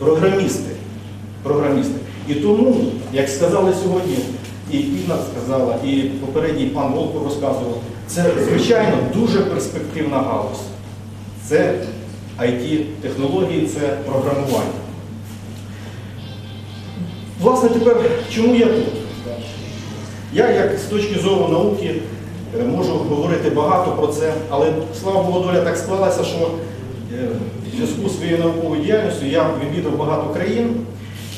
програмісти. програмісти. І тому, як сказали сьогодні, і Інна сказала, і попередній пан Волков розказував, це звичайно дуже перспективна галузь. Це IT-технології, це програмування. Власне, тепер чому я тут? Я, як з точки зору науки, е, можу говорити багато про це, але слава Богу, доля так склалася, що е, зв'язку з своєю науковою діяльністю я відвідав багато країн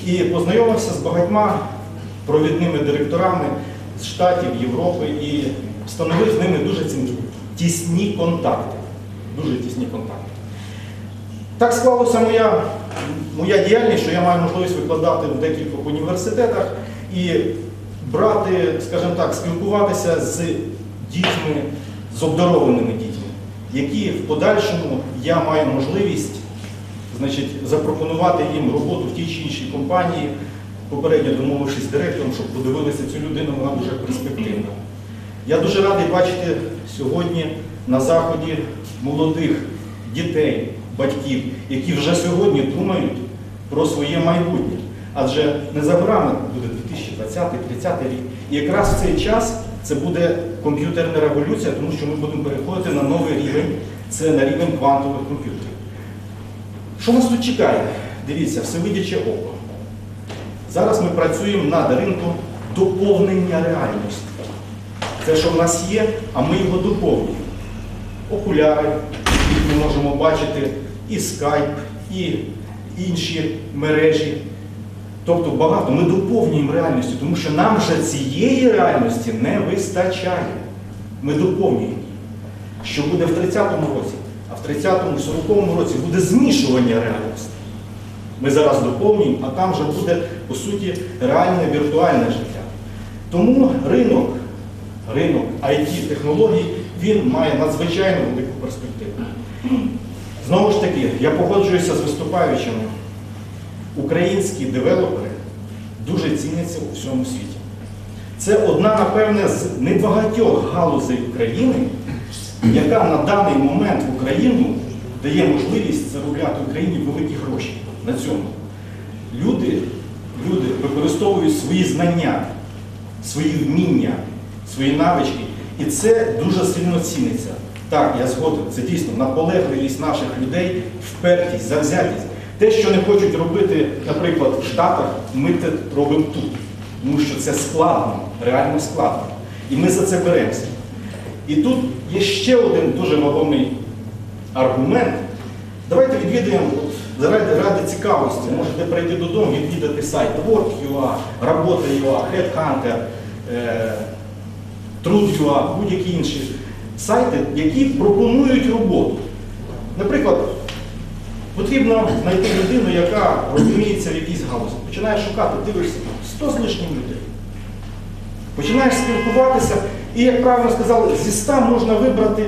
і познайомився з багатьма провідними директорами з Штатів, Європи і встановив з ними дуже тісні контакти. Дуже тісні контакти. Так склалася моя, моя діяльність, що я маю можливість викладати в декількох університетах і брати, скажімо так, спілкуватися з дітьми, з обдарованими дітьми, які в подальшому я маю можливість значить, запропонувати їм роботу в тій чи іншій компанії, попередньо домовившись з директором, щоб подивилися цю людину, вона дуже перспективна. Я дуже радий бачити сьогодні на Заході молодих дітей, батьків, які вже сьогодні думають про своє майбутнє. Адже не за горами буде 2020-30 рік. І якраз в цей час це буде комп'ютерна революція, тому що ми будемо переходити на новий рівень, це на рівень квантових комп'ютерів. Що нас тут чекає? Дивіться, всевидяче око. Зараз ми працюємо над ринком доповнення реальності. Це, що в нас є, а ми його доповнюємо. Окуляри, які ми можемо бачити, і скайп, і інші мережі. Тобто багато. Ми доповнюємо реальністю, тому що нам вже цієї реальності не вистачає. Ми доповнюємо. Що буде в 30-му році, в 30-му, 40-му році буде змішування реальності. Ми зараз доповнюємо, а там вже буде, по суті, реальне віртуальне життя. Тому ринок, ринок IT-технологій, він має надзвичайно велику перспективу. Знову ж таки, я погоджуюся з виступаючими. Українські девелопери дуже ціняться у всьому світі. Це одна, напевне, з небагатьох галузей України, яка на даний момент в Україну дає можливість заробляти Україні великі гроші на цьому. Люди, люди використовують свої знання, свої вміння, свої навички, і це дуже сильно ціниться. Так, я згоден, це дійсно наполегливість наших людей, впертість, завзятість. Те, що не хочуть робити, наприклад, в Штатах, ми це робимо тут. Тому що це складно, реально складно. І ми за це беремося. І тут є ще один дуже вагомий аргумент. Давайте відвідаємо заради, ради цікавості. Можете прийти додому, відвідати сайт Work.ua, Робота.ua, Headhunter, е, Trud.ua, будь-які інші сайти, які пропонують роботу. Наприклад, потрібно знайти людину, яка розуміється в якійсь галузі. Починаєш шукати, дивишся, 100 з лишнім людей. Починаєш спілкуватися, і, як правильно сказали, зі 100 можна вибрати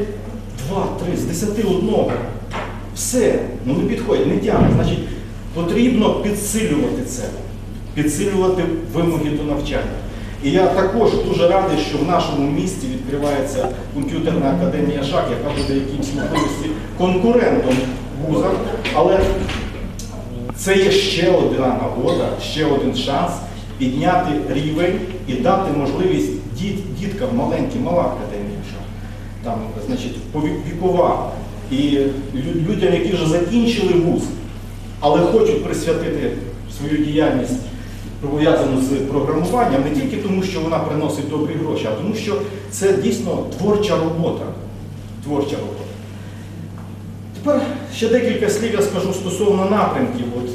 2-3, з 10 одного. Все, ну не підходить, не тягне. Значить, потрібно підсилювати це, підсилювати вимоги до навчання. І я також дуже радий, що в нашому місті відкривається комп'ютерна академія ШАК, яка буде якимсь можливості конкурентом вуза, але це є ще одна нагода, ще один шанс підняти рівень і дати можливість діт, діткам маленьким, мала академія ШАК, там, значить, вікова, і людям, які вже закінчили вуз, але хочуть присвятити свою діяльність пов'язану з програмуванням не тільки тому, що вона приносить добрі гроші, а тому, що це дійсно творча робота. Творча робота. Тепер ще декілька слів я скажу стосовно напрямків. От,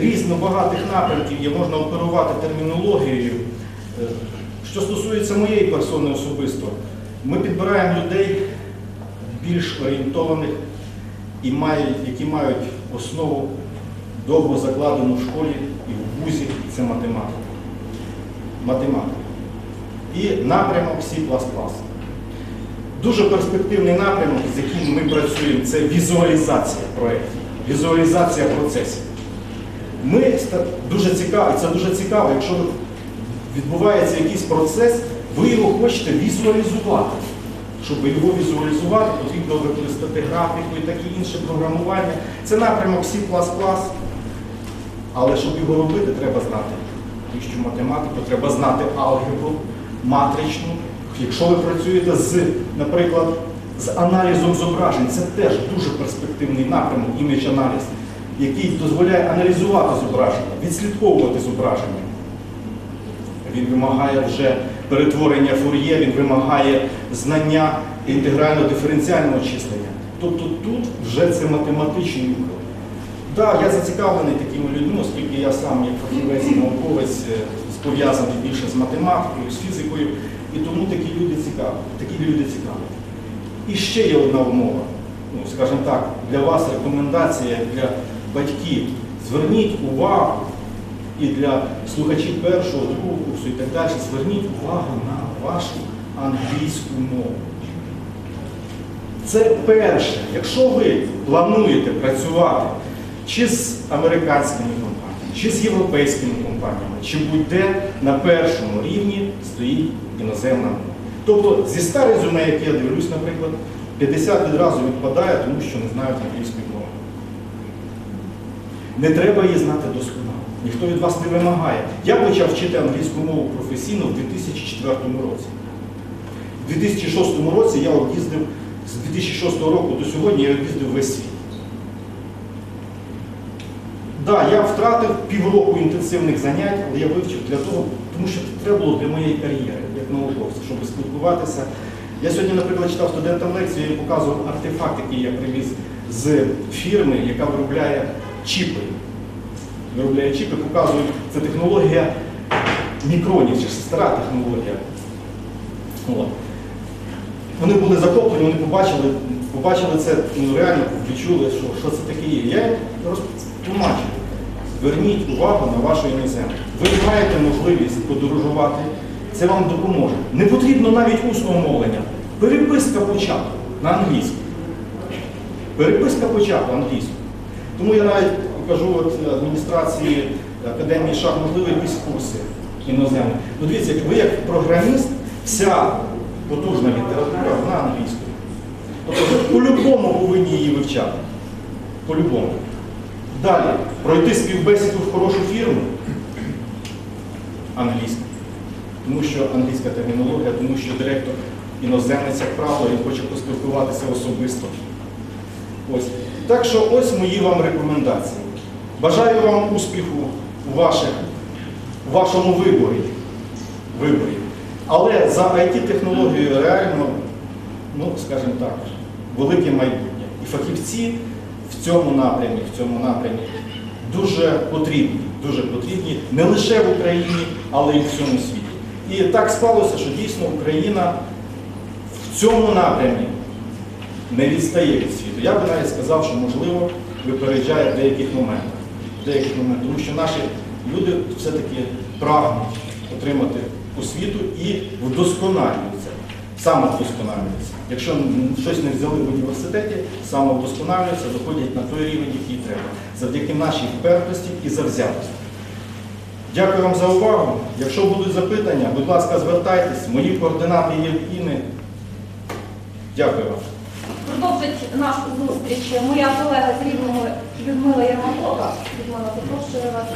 різно багатих напрямків є, можна оперувати термінологією. Що стосується моєї персони особисто, ми підбираємо людей більш орієнтованих і мають, які мають основу довго закладену в школі і в вузі, це математика. Математика. І напрямок C++. Дуже перспективний напрямок, з яким ми працюємо, це візуалізація проєктів, візуалізація процесів. Ми дуже цікаво, це дуже цікаво, якщо відбувається якийсь процес, ви його хочете візуалізувати. Щоб його візуалізувати, потрібно використати графіку і таке інше програмування. Це напрямок C++. Але щоб його робити, треба знати вищу математику, треба знати алгебру, матричну. Якщо ви працюєте з, наприклад, з аналізом зображень, це теж дуже перспективний напрямок, імідж аналіз, який дозволяє аналізувати зображення, відслідковувати зображення. Він вимагає вже перетворення фур'є, він вимагає знання інтегрально-диференціального числення. Тобто тут вже це математичний уклад. Так, я зацікавлений такими людьми, оскільки я сам як фахівець науковець е, пов'язаний більше з математикою, з фізикою, і тому такі люди цікаві. Такі люди цікаві. І ще є одна умова. Ну, скажімо так, для вас рекомендація для батьків. Зверніть увагу і для слухачів першого, другого курсу і так далі, зверніть увагу на вашу англійську мову. Це перше. Якщо ви плануєте працювати чи з американськими компаніями, чи з європейськими компаніями, чи будь-де на першому рівні стоїть іноземна мова. Тобто зі ста резюме, які я дивлюсь, наприклад, 50 відразу відпадає, тому що не знають англійської мови. Не треба її знати досконало. Ніхто від вас не вимагає. Я почав вчити англійську мову професійно в 2004 році. У 2006 році я об'їздив з 2006 року до сьогодні я об'їздив весь світ. Так, да, я втратив півроку інтенсивних занять, але я вивчив для того, тому що це треба було для моєї кар'єри, як науковця, щоб спілкуватися. Я сьогодні, наприклад, читав студентам лекцію, я показував артефакт, який я привіз з фірми, яка виробляє чіпи. Виробляє чіпи, показують, це технологія мікронів, чи стара технологія. От. Вони були захоплені, вони побачили, побачили це, ну, реально відчули, що, що це таке є. Я їм. Зверніть увагу на вашу іноземну. Ви маєте можливість подорожувати, це вам допоможе. Не потрібно навіть усного мовлення. Переписка початку на англійську. Переписка початку англійською. Тому я навіть кажу от, адміністрації Академії ШАГ, можливо, якісь курси іноземні. Ну, дивіться, ви як програміст, вся потужна література вона англійською. Тобто ви по-любому повинні її вивчати. По-любому. Далі, пройти співбесіду в хорошу фірму англійська. Тому що англійська термінологія, тому що директор іноземець, як правило, він хоче поспілкуватися особисто. Ось. Так що ось мої вам рекомендації. Бажаю вам успіху у, ваших, у вашому виборі. виборі. Але за IT-технологією реально, ну, скажімо так, велике майбутнє. І фахівці в цьому напрямі, в цьому напрямі дуже потрібні, дуже потрібні не лише в Україні, але й в всьому світі. І так склалося, що дійсно Україна в цьому напрямі не відстає від світу. Я би навіть сказав, що можливо випереджає деяких моментах. Деяких моментах. Тому що наші люди все-таки прагнуть отримати освіту і вдосконалюються, самовдосконалюються. Якщо щось не взяли в університеті, самовдосконалюються, доходять на той рівень, який треба, завдяки нашій впертості і завзятості. Дякую вам за увагу. Якщо будуть запитання, будь ласка, звертайтесь. Мої координати є в Іни. Дякую вам. Продовжить нашу зустріч моя колега з Рівного Людмила Єрмакова. Людмила, запрошую вас.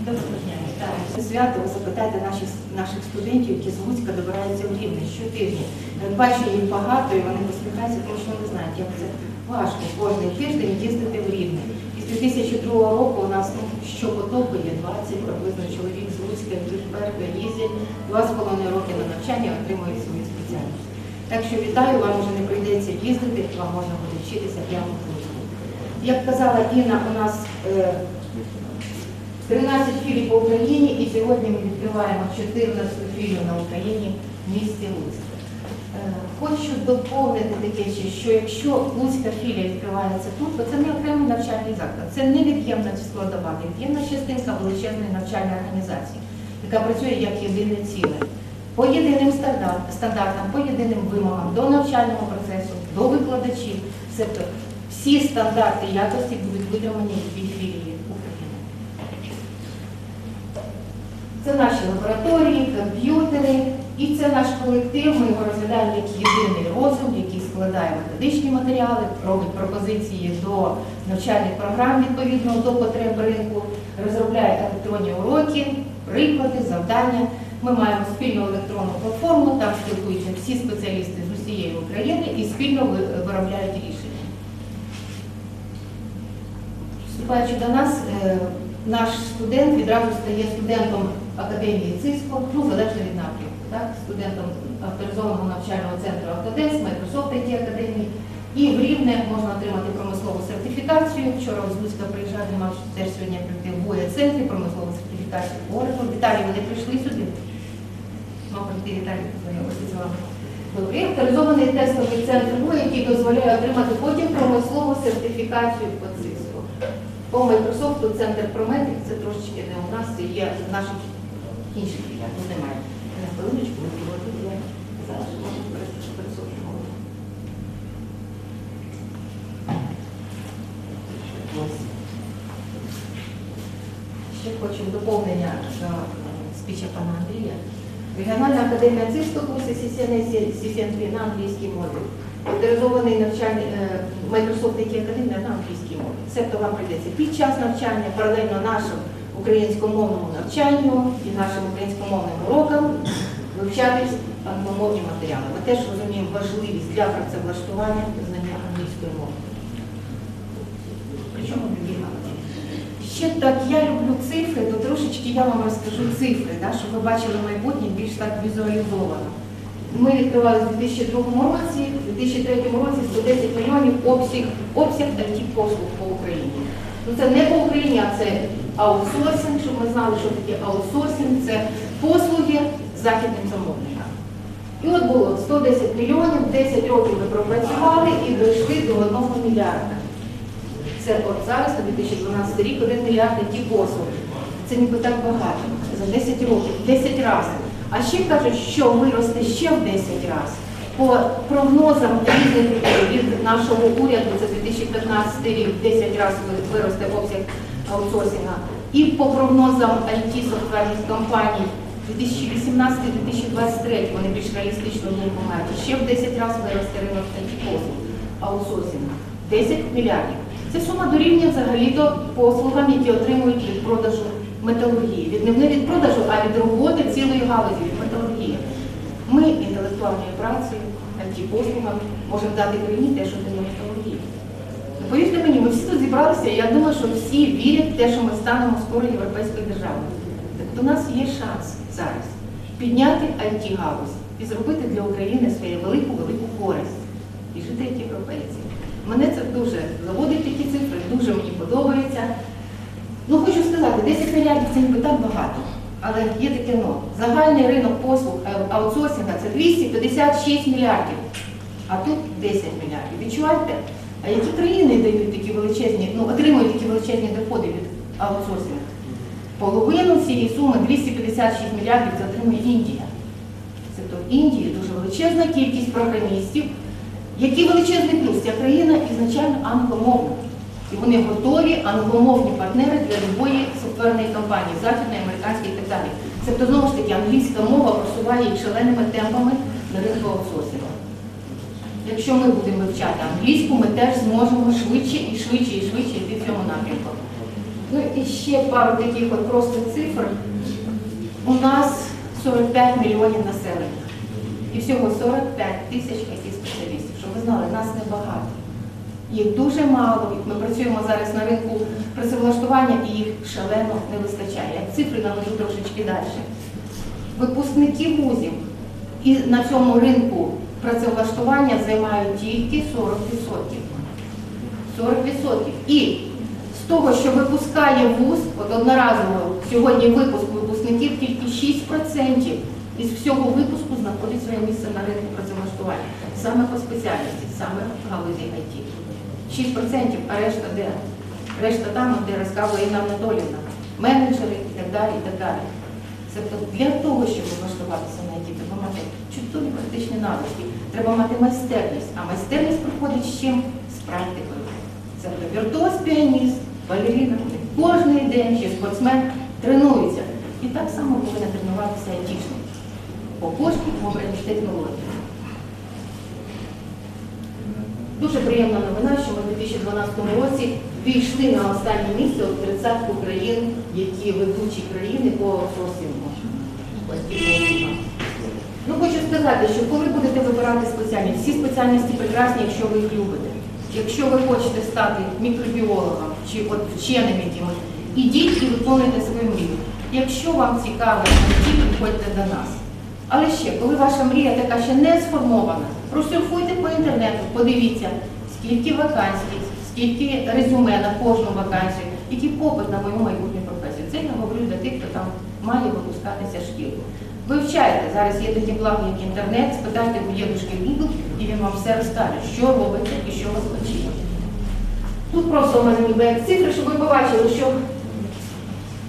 Доброго дня. Свято запитайте наших, наших студентів, які з Луцька добираються в Рівне щотижня. Бачу їх багато і вони посміхаються, тому що вони знають, як це важко кожен тиждень їздити в Рівне. І з 2002 року у нас ну, щопотоку є 20 приблизно чоловік з Луцька, вперше їздять, два з половиною роки на навчання отримують свою спеціальність. Так що вітаю, вам вже не прийдеться їздити, вам можна буде вчитися прямо в Луцьку. Як казала Інна, у нас е, 13 філій по Україні і сьогодні ми відкриваємо 14 філію на Україні в місті Луцьк. Хочу доповнити таке, що якщо Луцька філія відкривається тут, то це не окремий навчальний заклад, це невід'ємна складова, невід'ємна частинка величезної навчальної організації, яка працює як єдине ціле. По єдиним стандартам, по єдиним вимогам до навчального процесу, до викладачів, Тобто всі стандарти якості будуть витримані в філії України. Це наші лабораторії, комп'ютери, і це наш колектив. Ми його розглядаємо як єдиний розум, який складає методичні матеріали, робить пропозиції до навчальних програм відповідно до потреб ринку, розробляє електронні уроки, приклади, завдання. Ми маємо спільну електронну платформу, там спілкуються всі спеціалісти з усієї України і спільно виробляють рішення. Вступаючи до нас, е, наш студент відразу стає студентом академії ЦИСКО, ну, залежно від напрямку, так? студентом авторизованого навчального центру Автодес, Microsoft IT Академії. І в Рівне можна отримати промислову сертифікацію. Вчора з Луцька приїжджав, мав теж сьогодні прийти в БУЄ центрі промислову сертифікацію Oracle. Віталій, вони прийшли сюди. Мав прийти Віталій, познайомитися з вами. Добре, авторизований тестовий центр БУЄ, який дозволяє отримати потім промислову сертифікацію по ЦИСКО. По Microsoft центр Прометик, це трошечки не у нас, це є в наших інших тут немає. Хвилиночку, проводимо, я зараз можу пересушимо. Ще хочу доповнення до спіча пана Андрія. Регіональна академія ЦИСКО курси CCNA на англійській мові. Авторизований навчальний е, Microsoft IT Академія на англійській мові. Себто вам прийдеться під час навчання, паралельно нашому українськомовному навчанню і нашим українськомовним урокам вивчати англомовні матеріали. Ми теж розуміємо важливість для працевлаштування знання англійської мови. Причому. Ще так, я люблю цифри, то трошечки я вам розкажу цифри, да, щоб ви бачили майбутнє більш так візуалізовано. Ми відкривали в 2002 році, в 2003 році 110 мільйонів обсяг, обсяг it послуг по Україні. Ну це не по Україні, а це аутсорсинг, щоб ми знали, що таке аутсорсинг, це послуги західним замовникам. І от було 110 мільйонів, 10 років ми пропрацювали і дійшли до 1 мільярда. Це от зараз на 2012 рік 1 мільярд ті послуги. Це ніби так багато. За 10 років, 10 разів. А ще кажуть, що виросте ще в 10 разів. По прогнозам різних від нашого уряду, це 2015 рік, 10 разів виросте обсяг аутсорсинга. І по прогнозам it софтверних компаній 2018-2023 вони більш реалістично думку мають. Ще в 10 разів виросте ринок it послуг аутсорсинга. 10 мільярдів. Це сума дорівнює взагалі-то послугам, які отримують від продажу металургії. Від не від продажу, а від роботи цілої галузі від металургії. Ми інтелектуальною працею, ті послугами можемо дати країні те, що дає металургії. Повірте мені, ми всі тут зібралися, і я думаю, що всі вірять в те, що ми станемо скоро європейською державою. Так у нас є шанс зараз підняти it галузь і зробити для України свою велику-велику користь і жити як європейці. Мене це дуже заводить такі цифри, дуже мені подобається. Ну, хочу сказати, 10 мільярдів це ніби так багато, але є таке но. Загальний ринок послуг е, аутсорсинга це 256 мільярдів, а тут 10 мільярдів. Відчуваєте? А які країни дають такі величезні, ну, отримують такі величезні доходи від аутсорсингу? Половину цієї суми 256 мільярдів це отримує Індія. Це то в Індії дуже величезна кількість програмістів, який величезний плюс? Ця країна ізначально англомовна. І вони готові англомовні партнери для любої софтверної компанії, західної, американської і так далі. Тобто, знову ж таки, англійська мова просуває їх шаленими темпами на ринку аутсорсингу. Якщо ми будемо вивчати англійську, ми теж зможемо швидше і швидше і швидше йти в цьому напрямку. Ну і ще пару таких от просто цифр. У нас 45 мільйонів населення. І всього 45 тисяч it спеціалістів. Щоб ви знали, нас небагато. Їх дуже мало. Ми працюємо зараз на ринку працевлаштування і їх шалено не вистачає. Цифри наведу трошечки далі. Випускники вузів і на цьому ринку працевлаштування займають тільки 40%. 40%. І з того, що випускає вуз, от одноразово сьогодні випуск випускників тільки 6% із всього випуску знаходить своє місце на ринку працевлаштування. Саме по спеціальності, саме в галузі IT. 6%, а решта де? Решта там, де розказує Інна Анатоліївна, менеджери і так далі, і так далі. Тобто для того, щоб влаштуватися на IT, мати чудові практичні навички, треба мати майстерність. А майстерність приходить з чим? З практикою. Тобто віртуоз піаніст, балеріна, кожен день ще спортсмен тренується. І так само повинен тренуватися айтішник по кожній обраній технології. Дуже приємна новина, що ми у 2012 році війшли на останнє місце у тридцятку країн, які ведучі країни по аутсорсингу. Ось такі от. Ну, хочу сказати, що коли будете вибирати спеціальність, всі спеціальності прекрасні, якщо ви їх любите. Якщо ви хочете стати мікробіологом чи от вченим якимось, ідіть і виконуйте свою мрію. Якщо вам цікаво, ідіть, приходьте до нас. Але ще, коли ваша мрія така ще не сформована, просюрфуйте по інтернету, подивіться, скільки вакансій, скільки резюме на кожну вакансію, який попит на мою майбутню професію. Це я говорю для тих, хто там має випускатися шкілку. Вивчайте, зараз є такі благи, як інтернет, спитайте у дідушки Google, і він вам все розкаже, що робиться і що вас очікує. Тут просто у мене ніби як цифри, щоб ви побачили, що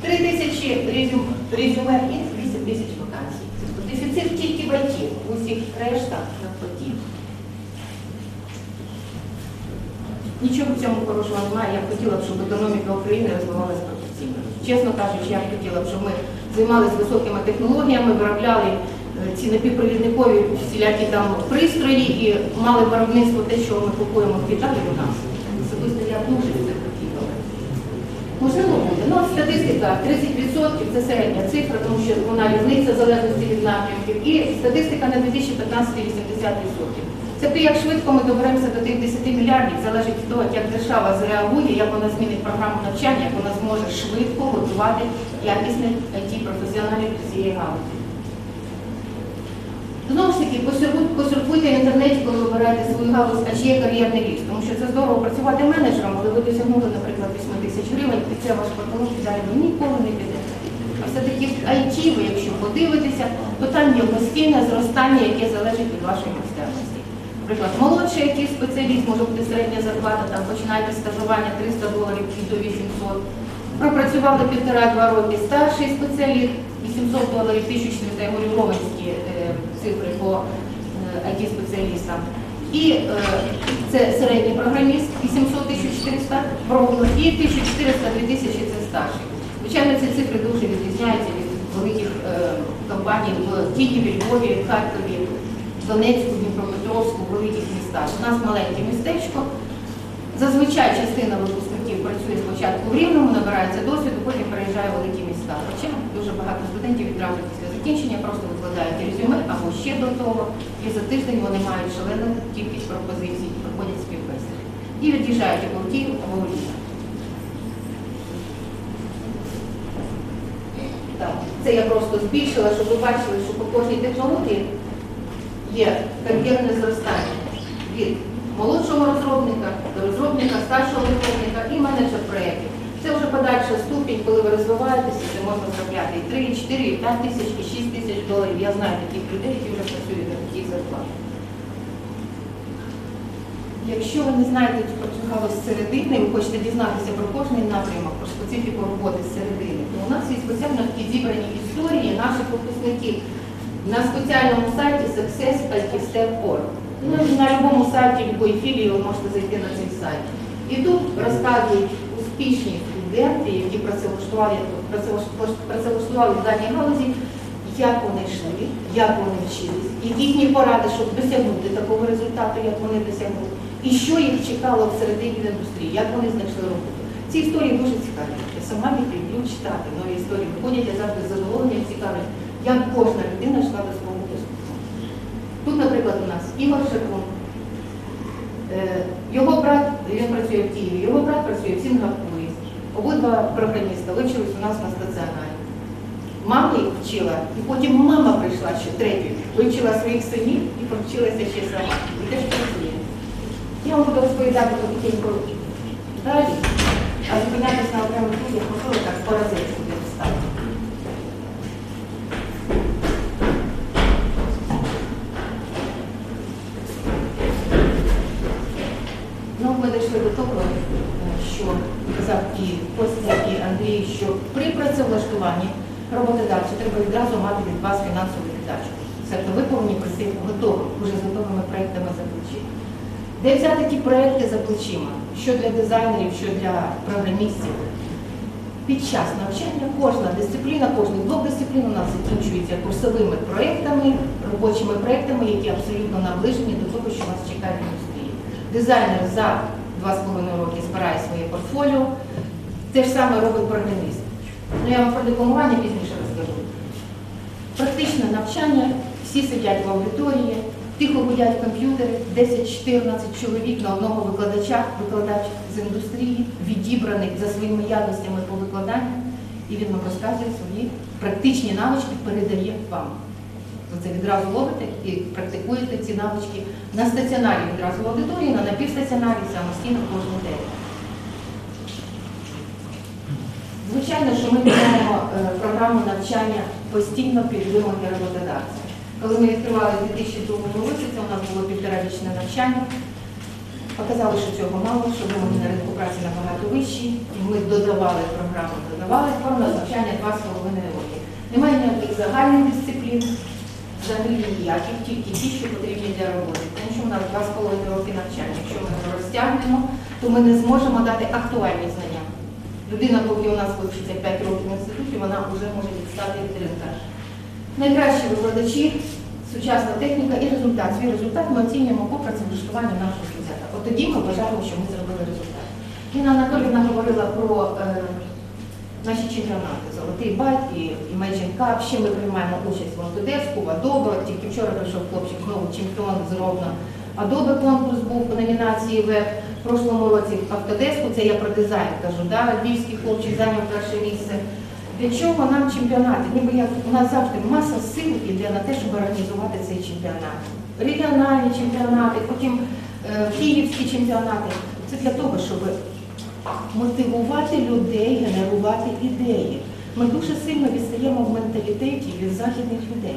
3 тисячі резюм- резюме і 8 тисяч вакансій. Дефіцит тільки в ІТ, усіх решта навпаки. Нічого в цьому хорошого немає. Я хотіла б, щоб економіка України розвивалася Чесно кажучи, я б хотіла б, щоб ми займалися високими технологіями, виробляли е, ці напівпровідникові всілякі там пристрої і мали виробництво те, що ми купуємо в Італії у нас. Особисто я дуже це хотіла. Можливо буде. Ну, статистика 30% це середня цифра, тому що вона різниця в залежності від напрямків. І статистика на 2015 80%. Це те, як швидко ми доберемося до тих 10 мільярдів, залежить від того, як держава зреагує, як вона змінить програму навчання, як вона зможе швидко готувати якісних it професіоналів до цієї галузі. Знову ж таки, посюрбуй- в інтернеті, коли вибираєте свою галузь, а чи є кар'єрний ріст. Тому що це здорово працювати менеджером, але ви досягнули, наприклад, 8 тисяч гривень, і це ваш потолок далі ви ніколи не підете. А все-таки IT, ви, якщо подивитеся, то там є постійне зростання, яке залежить від вашої майстерності. Наприклад, молодший якийсь спеціаліст може бути середня зарплата, там починаєте стажування 300 доларів і до 800. Пропрацювали півтора-два роки старший спеціаліст, 800 доларів, 1400, я говорю, ровенські е, цифри по IT-спеціалістам. І е, це середній програміст, 800 1400 ровно, і 1400 2000 це старший. Звичайно, ці цифри дуже відрізняються від великих е, компаній в Києві, Львові, Харкові, Донецьку, Дніпропетровську, великих містах. У нас маленьке містечко. Зазвичай частина випускників працює спочатку в Рівному, набирається досвіду, потім переїжджає в великі міста. Хоча дуже багато студентів відразу після закінчення просто викладають резюме або ще до того, і за тиждень вони мають шалену кількість пропозицій проходять співбесіди. І від'їжджають або в Київ, або в Рівне. Це я просто збільшила, щоб ви бачили, що по кожній технології є кар'єрне зростання від молодшого розробника до розробника, старшого розробника і менеджер проєктів. Це вже подальша ступінь, коли ви розвиваєтеся, це можна заробляти і 3, і 4, і 5 тисяч, і 6 тисяч доларів. Я знаю таких людей, які вже працюють на таких зарплатах. Якщо ви не знаєте про цю галузь середини, ви хочете дізнатися про кожний напрямок, про специфіку роботи з середини, то у нас є спеціально такі зібрані історії наших випускників на спеціальному сайті success.step.org. Ну, на будь-якому сайті любої філії ви можете зайти на цей сайт. І тут розказують успішні студенти, які працевлаштували, працевлаштували, в даній галузі, як вони йшли, як вони вчились, і їхні поради, щоб досягнути такого результату, як вони досягнули, і що їх чекало всередині індустрії, як вони знайшли роботу. Ці історії дуже цікаві. Я сама їх люблю читати. Нові історії виходять, я завжди з задоволенням цікавлю, як кожна людина йшла до свого успіху. Тут, наприклад, у нас Ігор Шакун. Е, Його брат, він працює в Києві, його брат працює в Сінгапурі. Обидва програміста вивчились у нас на стаціонарі. Мама їх вчила, і потім мама прийшла ще третю, вивчила своїх синів і повчилася ще сама. І теж працює. Я вам буду розповідати потихеньку далі, а зупинятися на окремих людях, можливо, так поразиться дійшли того, що казав і Костя, і Андрій, що при працевлаштуванні роботодавцю треба відразу мати від вас фінансову віддачу. Тобто ви повинні прийти готові, вже з готовими проєктами за плечима. Де взяти ті проєкти за плечима, що для дизайнерів, що для програмістів. Під час навчання кожна дисципліна, кожний блок дисциплін у нас закінчується курсовими проєктами, робочими проєктами, які абсолютно наближені до того, що вас чекає в індустрії. Дизайнер за 2,5 роки збирає своє портфоліо. Те ж саме робить програміст. Ну, я вам про дипломування пізніше розкажу. Практичне навчання, всі сидять в аудиторії, тихо гудять комп'ютери, 10-14 чоловік на одного викладача, викладач з індустрії, відібраний за своїми якостями по викладанню, і він вам розказує свої практичні навички, передає вам. Ви це відразу ловите і практикуєте ці навички на стаціонарі відразу в аудиторії, на напівстаціонарі самостійно кожен день. Звичайно, що ми міняємо е, програму навчання постійно під вимоги роботодавця. Коли ми відкривали в 2002 році, це у нас було півторарічне навчання, показали, що цього мало, що вимоги на ринку праці набагато вищі, і ми додавали програму, додавали форму навчання 2,5 роки. Немає ніяких загальних дисциплін, взагалі ніяких, тільки ті, що потрібні для роботи. Тому що у нас 2,5 роки навчання. Якщо ми його розтягнемо, то ми не зможемо дати актуальні знання. Людина, поки у нас вивчиться 5 років в інституті, вона вже може відстати від ринка. Найкращі викладачі, сучасна техніка і результат. Свій результат ми оцінюємо по працевлаштуванню нашого студента. От тоді ми вважаємо, що ми зробили результат. Інна Анатоліївна говорила про е, наші чемпіонати. Золотий байт і Imagine Cup. Ще ми приймаємо участь в Autodesk, в. От Тільки вчора прийшов хлопчик, знову чемпіон з Ровно. Adobe конкурс був по номінації. В прошлому році Autodesk, це я про дизайн кажу, да? львівський хлопчик зайняв перше місце. Для чого нам чемпіонати? Ніби як у нас завжди маса сил іде на те, щоб організувати цей чемпіонат. Регіональні чемпіонати, потім е, київські чемпіонати. Це для того, щоб мотивувати людей, генерувати ідеї. Ми дуже сильно відстаємо в менталітеті від західних людей.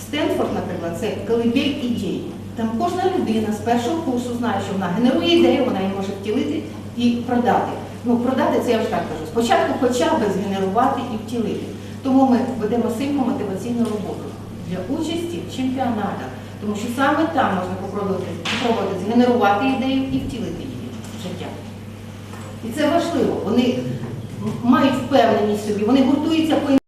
Стенфорд, наприклад, це колибель ідей. Там кожна людина з першого курсу знає, що вона генерує ідею, вона її може втілити і продати. Ну, продати це я вже так кажу. Спочатку хоча б згенерувати і втілити. Тому ми ведемо сильну мотиваційну роботу для участі в чемпіонатах. Тому що саме там можна попробувати, згенерувати ідею і втілити її. І це важливо. Вони мають впевненість собі, вони гуртуються по